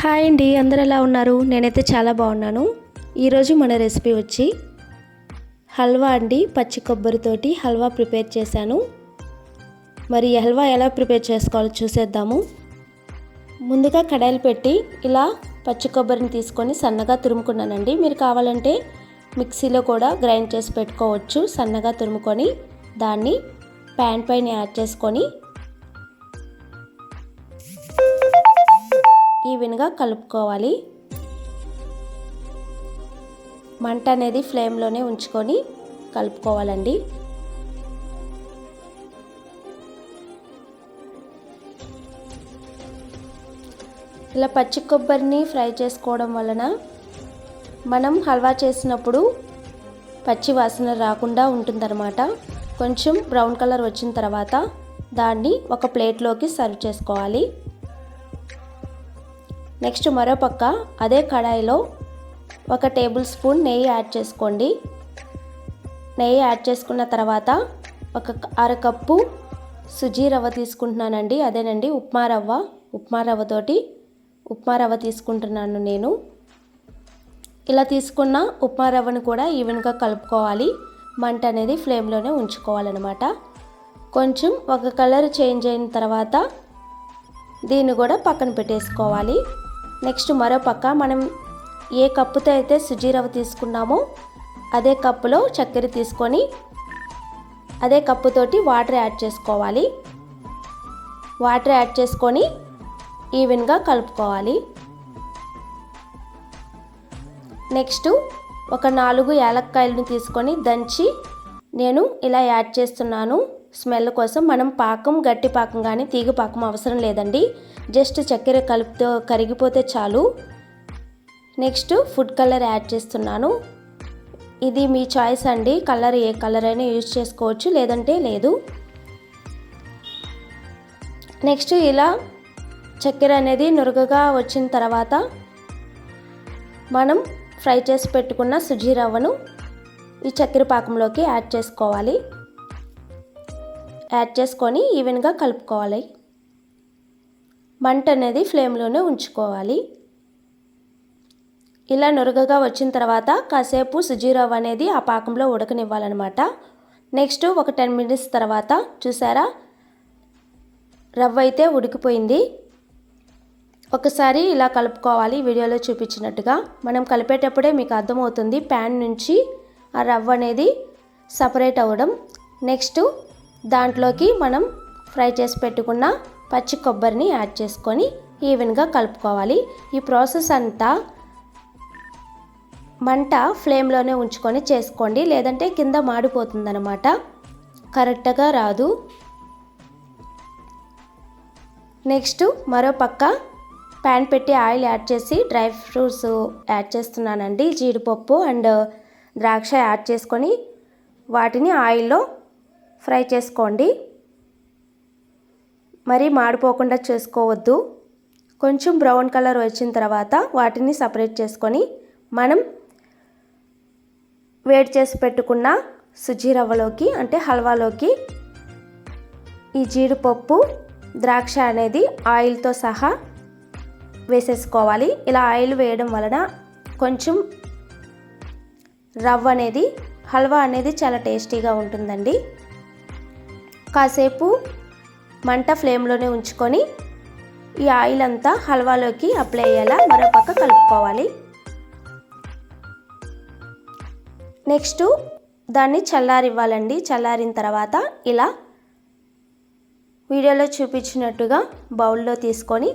Hi అండి అందరు ఎలా ఉన్నారు? నేనైతే చాలా బాగున్నాను. ఈరోజు మన రెసిపీ వచ్చి హల్వా అండి పచ్చి కొబ్బరితోటి హల్వా ప్రిపేర్ చేశాను. మరి హల్వా ఎలా ప్రిపేర్ చేసుకోవాలో చూసేద్దాము. ముందుగా కడాయిలు పెట్టి ఇలా పచ్చి కొబ్బరిని తీసుకొని సన్నగా తురుముకున్నానండి. మీరు కావాలంటే మిక్సీలో కూడా గ్రైండ్ చేసి పెట్టుకోవచ్చు. సన్నగా తురుముకొని దాన్ని ప్యాన్ పైన యాడ్ చేసుకొని ఈవెన్గా కలుపుకోవాలి. మంట అనేది ఫ్లేమ్లోనే ఉంచుకొని కలుపుకోవాలండి. ఇలా పచ్చి కొబ్బరిని ఫ్రై చేసుకోవడం వలన మనం హల్వా చేసినప్పుడు పచ్చి వాసన రాకుండా ఉంటుందన్నమాట. కొంచెం బ్రౌన్ కలర్ వచ్చిన తర్వాత దాన్ని ఒక ప్లేట్లోకి సర్వ్ చేసుకోవాలి. నెక్స్ట్ మరో పక్క అదే కడాయిలో ఒక టేబుల్ స్పూన్ నెయ్యి యాడ్ చేసుకోండి. నెయ్యి యాడ్ చేసుకున్న తర్వాత ఒక అరకప్పు సుజీ రవ్వ తీసుకుంటున్నానండి. అదేనండి ఉప్మా రవ్వ ఉప్మా రవ్వతోటి ఉప్మా రవ్వ తీసుకుంటున్నాను నేను. ఇలా తీసుకున్న ఉప్మా రవ్వను కూడా ఈవెన్గా కలుపుకోవాలి. మంట అనేది ఫ్లేమ్లోనే ఉంచుకోవాలన్నమాట. కొంచెం ఒక కలర్ చేంజ్ అయిన తర్వాత దీన్ని కూడా పక్కన పెట్టేసుకోవాలి. నెక్స్ట్ మరో పక్క మనం ఏ కప్పుతో అయితే సుజీరవ తీసుకున్నామో అదే కప్పులో చక్కెర తీసుకొని అదే కప్పుతోటి వాటర్ యాడ్ చేసుకోవాలి. వాటర్ యాడ్ చేసుకొని ఈవెన్గా కలుపుకోవాలి. నెక్స్ట్ ఒక నాలుగు యాలక్కాయలను తీసుకొని దంచి నేను ఇలా యాడ్ చేస్తున్నాను. స్మెల్ కోసం మనం పాకం గట్టి పాకం కానీ తీగ పాకం అవసరం లేదండి. జస్ట్ చక్కెర కలుపుతో కరిగిపోతే చాలు. నెక్స్ట్ ఫుడ్ కలర్ యాడ్ చేస్తున్నాను. ఇది మీ చాయిస్ అండి. కలర్ ఏ కలర్ అయినా యూజ్ చేసుకోవచ్చు లేదంటే లేదు. నెక్స్ట్ ఇలా చక్కెర అనేది నురగగా వచ్చిన తర్వాత మనం ఫ్రై చేసి పెట్టుకున్న సుజీ రవ్వను ఈ చక్కెర పాకంలోకి యాడ్ చేసుకోవాలి. యాడ్ చేసుకొని ఈవెన్గా కలుపుకోవాలి. మంట అనేది ఫ్లేమ్లోనే ఉంచుకోవాలి. ఇలా నురగగా వచ్చిన తర్వాత కాసేపు సుజీరవ్ అనేది ఆ పాకంలో ఉడకనివ్వాలన్నమాట. నెక్స్ట్ ఒక టెన్ మినిట్స్ తర్వాత చూసారా? రవ్వ అయితే ఉడికిపోయింది. ఒకసారి ఇలా కలుపుకోవాలి వీడియోలో చూపించినట్టుగా. మనం కలిపేటప్పుడే మీకు అర్థమవుతుంది ప్యాన్ నుంచి ఆ రవ్వ అనేది సపరేట్ అవ్వడం. నెక్స్ట్ దాంట్లోకి మనం ఫ్రై చేసి పెట్టుకున్న పచ్చి కొబ్బరిని యాడ్ చేసుకొని ఈవెన్గా కలుపుకోవాలి. ఈ ప్రాసెస్ అంతా మంట ఫ్లేమ్లోనే ఉంచుకొని చేసుకోండి. లేదంటే కింద మాడిపోతుందన్నమాట. కరెక్ట్గా రాదు. నెక్స్ట్ మరో పక్క ప్యాన్ పెట్టి ఆయిల్ యాడ్ చేసి డ్రై ఫ్రూట్స్ యాడ్ చేస్తున్నానండి. జీడిపప్పు అండ్ ద్రాక్ష యాడ్ చేసుకొని వాటిని ఆయిల్లో ఫ్రై చేసుకోండి. మరీ మాడిపోకుండా చేసుకోవద్దు. కొంచెం బ్రౌన్ కలర్ వచ్చిన తర్వాత వాటిని సపరేట్ చేసుకొని మనం వేడి చేసి పెట్టుకున్న సుజీ రవ్వలోకి అంటే హల్వాలోకి ఈ జీడిపప్పు ద్రాక్ష అనేది ఆయిల్తో సహా వేసేసుకోవాలి. ఇలా ఆయిల్ వేయడం వలన కొంచెం రవ్వ అనేది హల్వా అనేది చాలా టేస్టీగా ఉంటుందండి. కాసేపు మంట ఫ్లేమ్లోనే ఉంచుకొని ఈ ఆయిల్ అంతా హల్వాలోకి అప్లై అయ్యేలా మరో పక్క కలుపుకోవాలి. నెక్స్ట్ దాన్ని చల్లారివ్వాలండి. చల్లారిన తర్వాత ఇలా వీడియోలో చూపించినట్టుగా బౌల్లో తీసుకొని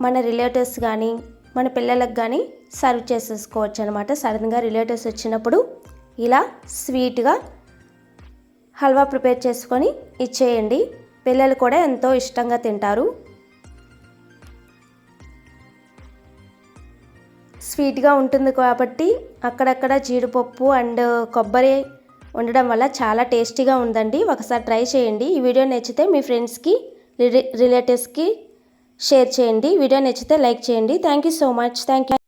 మన రిలేటివ్స్ కానీ మన పిల్లలకు కానీ సర్వ్ చేసేసుకోవచ్చు అనమాట సడన్గా రిలేటివ్స్ వచ్చినప్పుడు ఇలా స్వీట్గా హల్వా ప్రిపేర్ చేసుకొని ఇచ్చేయండి. పిల్లలు కూడా ఎంతో ఇష్టంగా తింటారు. స్వీట్గా ఉంటుంది కాబట్టి అక్కడక్కడ జీడిపప్పు అండ్ కొబ్బరి ఉండడం వల్ల చాలా టేస్టీగా ఉందండి. ఒకసారి ట్రై చేయండి. ఈ వీడియో నచ్చితే మీ ఫ్రెండ్స్కి రిలేటివ్స్కి షేర్ చేయండి. వీడియో నచ్చితే లైక్ చేయండి. Thank you so much. Thank you